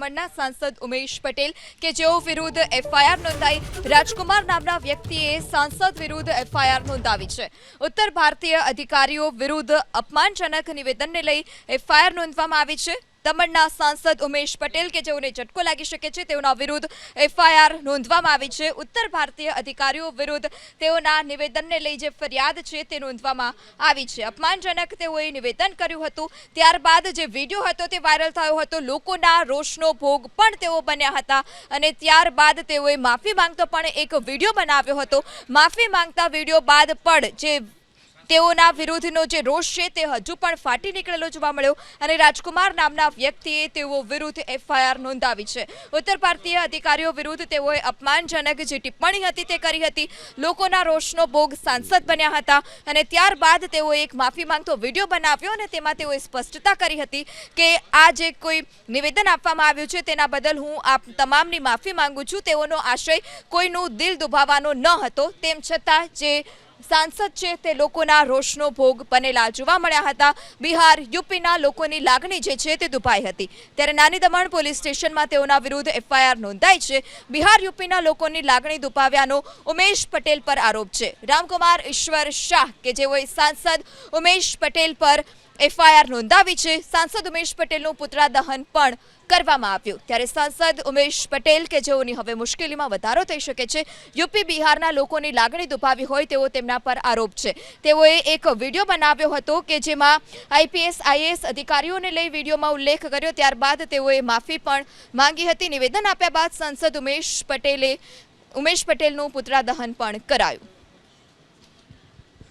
દમણના સાંસદ ઉમેશ પટેલ કે જેઓ વિરુદ્ધ એફઆઈઆર નોંધાઈ રાજકુમાર નામના વ્યક્તિએ સાંસદ વિરુદ્ધ એફઆઈઆર નોંધાવી છે. ઉત્તર ભારતીય અધિકારીઓ વિરુદ્ધ અપમાનજનક નિવેદનને લઈ એફઆઈઆર નોંધવામાં આવી છે. દમણના સાંસદ ઉમેશ પટેલ કે જેઓને ઝટકો લાગી શકે છે, તેઓના વિરુદ્ધ એફઆઈઆર નોંધવામાં આવી છે. ઉત્તર ભારતીય અધિકારીઓ વિરુદ્ધ તેઓના નિવેદનને લઈ જે ફરિયાદ છે, તે નોંધવામાં આવી છે. અપમાનજનક તેઓએ નિવેદન કર્યું હતું. ત્યારબાદ જે વીડિયો હતો, તે વાયરલ થયો હતો. લોકોના રોષનો ભોગ પણ તેઓ બન્યા હતા અને ત્યારબાદ તેઓએ માફી માંગતો પણ એક વીડિયો બનાવ્યો હતો. માફી માંગતા વીડિયો બાદ પણ જે તેઓના વિરુદ્ધનો જે રોષ છે તે હજુ પણ ફાટી નીકળેલો જોવા મળ્યો અને રાજકુમાર નામના વ્યક્તિએ તેઓ વિરુદ્ધ એફઆઈઆર નોંધાવી છે. ઉત્તર ભારતીય અધિકારીઓ વિરુદ્ધ તેઓએ અપમાનજનક જે ટિપ્પણી હતી તે કરી હતી. લોકોના રોષનો ભોગ સાંસદ બન્યા હતા અને ત્યારબાદ તેઓએ એક માફી માંગતો વીડિયો બનાવ્યો અને તેમાં તેઓએ સ્પષ્ટતા કરી હતી કે આ જે કોઈ નિવેદન આપવામાં આવ્યું છે તેના બદલ હું આપ તમામની માફી માંગુ છું. તેઓનો આશય કોઈનું દિલ દુભાવવાનો ન હતો. તેમ છતાં જે સાંસદ છે તે લોકોના રોષનો ભોગ બનેલા જોવા મળ્યા હતા. બિહાર, યુપીના લોકોની લાગણી જે છે તે દુભાઈ હતી. ત્યારે નાની દમણ પોલીસ સ્ટેશનમાં તેઓના વિરુદ્ધ એફઆઈઆર નોંધાઈ છે. બિહાર, યુપીના લોકોની લાગણી દુભાવ્યાનો ઉમેશ પટેલ પર આરોપ છે. રામકુમાર ઈશ્વર શાહ, કે જેઓએ સાંસદ ઉમેશ પટેલ પર એફઆઈઆર નોંધાવી છે. સાંસદ ઉમેશ પટેલનું પુતળા દહન પણ કરવામાં આવ્યું. ત્યારે સાંસદ ઉમેશ પટેલ કે જેઓની હવે મુશ્કેલીમાં વધારો થઈ શકે છે, યુપી બિહારના લોકોની લાગણી દુભાવી હોય તેવો તેમના પર આરોપ છે. તેઓએ એક વીડિયો બનાવ્યો હતો કે જેમાં આઈપીએસ આઈએએસ અધિકારીઓને લઈ વિડીયોમાં ઉલ્લેખ કર્યો. ત્યારબાદ તેઓએ માફી પણ માંગી હતી. નિવેદન આપ્યા બાદ સાંસદ ઉમેશ પટેલે, ઉમેશ પટેલનું પુતળા દહન પણ કરાયું.